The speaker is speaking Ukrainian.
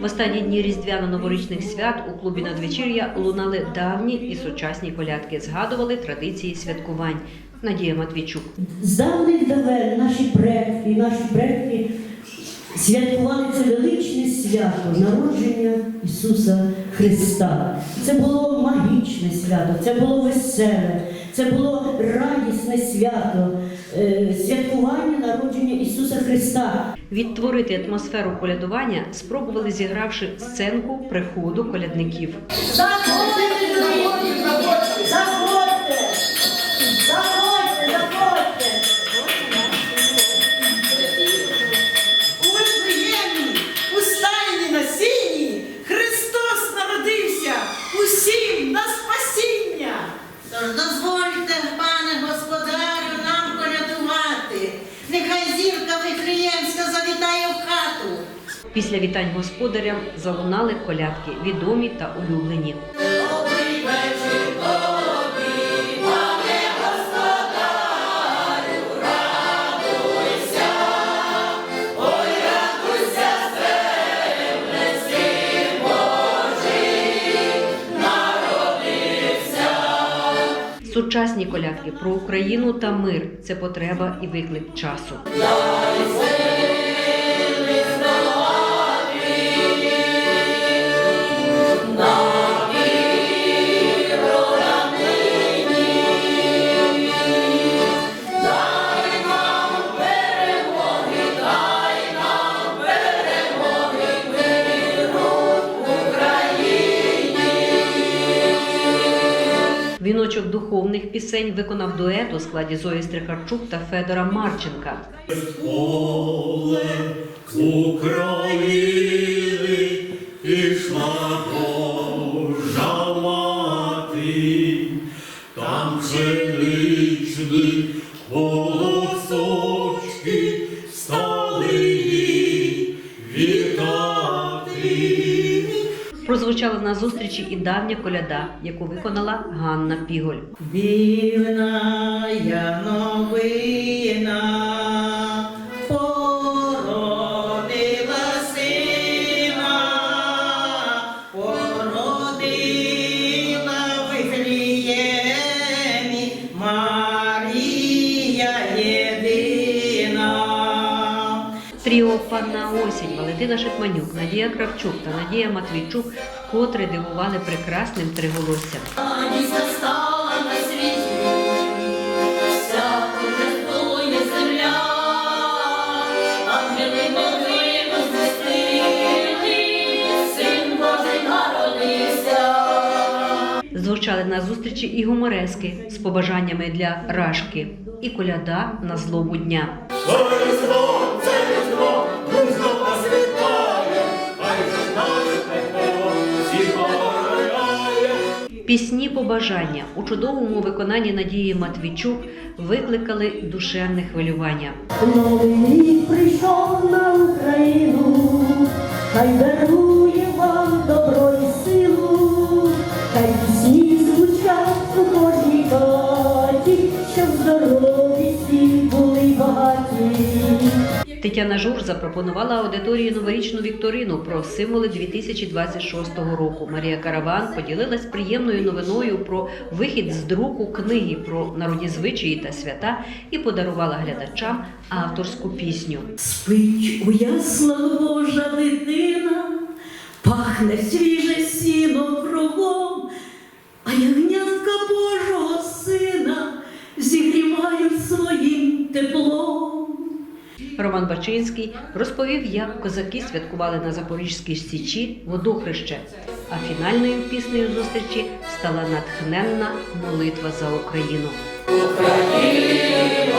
В останні дні різдвяно-новорічних свят у клубі надвечір'я лунали давні і сучасні колядки, згадували традиції святкувань. Надія Матвійчук. З давних давен наші предки, наші предки святкували це величне свято народження Ісуса Христа. Це було магічне свято, це було веселе, це було радісне свято, е, святкування народження Ісуса Христа. Відтворити атмосферу колядування спробували, зігравши сценку приходу колядників. Заходи, заходи, заходи, заходьте, Після вітань господарям залунали колядки, відомі та улюблені. Сучасні колядки про Україну та мир це потреба і виклик часу. Віночок духовних пісень виконав дует у складі Зої Стрихарчук та Федора Марченка. там Прозвучала на зустрічі і давня коляда, яку виконала Ганна Піголь. Дивна я новина, Тріо Панна Осінь, Валентина Шитманюк, Надія Кравчук та Надія Матвійчук вкотре дивували прекрасним триголоссям. Звучали на зустрічі і гуморески з побажаннями для Рашки, і коляда на злобу дня. Пісні побажання у чудовому виконанні Надії Матвійчук викликали душевне хвилювання. Новий рік прийшов на Україну, хай дарує Тетяна Жур запропонувала аудиторії новорічну вікторину про символи 2026 року. Марія Караван поділилась приємною новиною про вихід з друку книги про народні звичаї та свята і подарувала глядачам авторську пісню. Спить у Божа дитина, пахне свіже сіно кругом, а ягнятка Божого сина зігрівають своїм теплом. Роман Бачинський розповів, як козаки святкували на Запорізькій січі водохреще. А фінальною піснею зустрічі стала натхненна молитва за Україну. Україно,